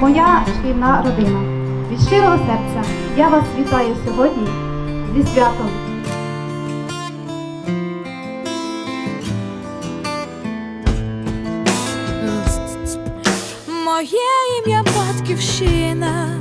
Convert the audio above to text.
моя шкільна родина. Від щирого серця я вас вітаю сьогодні зі святом. Моє ім'я Батьківщина.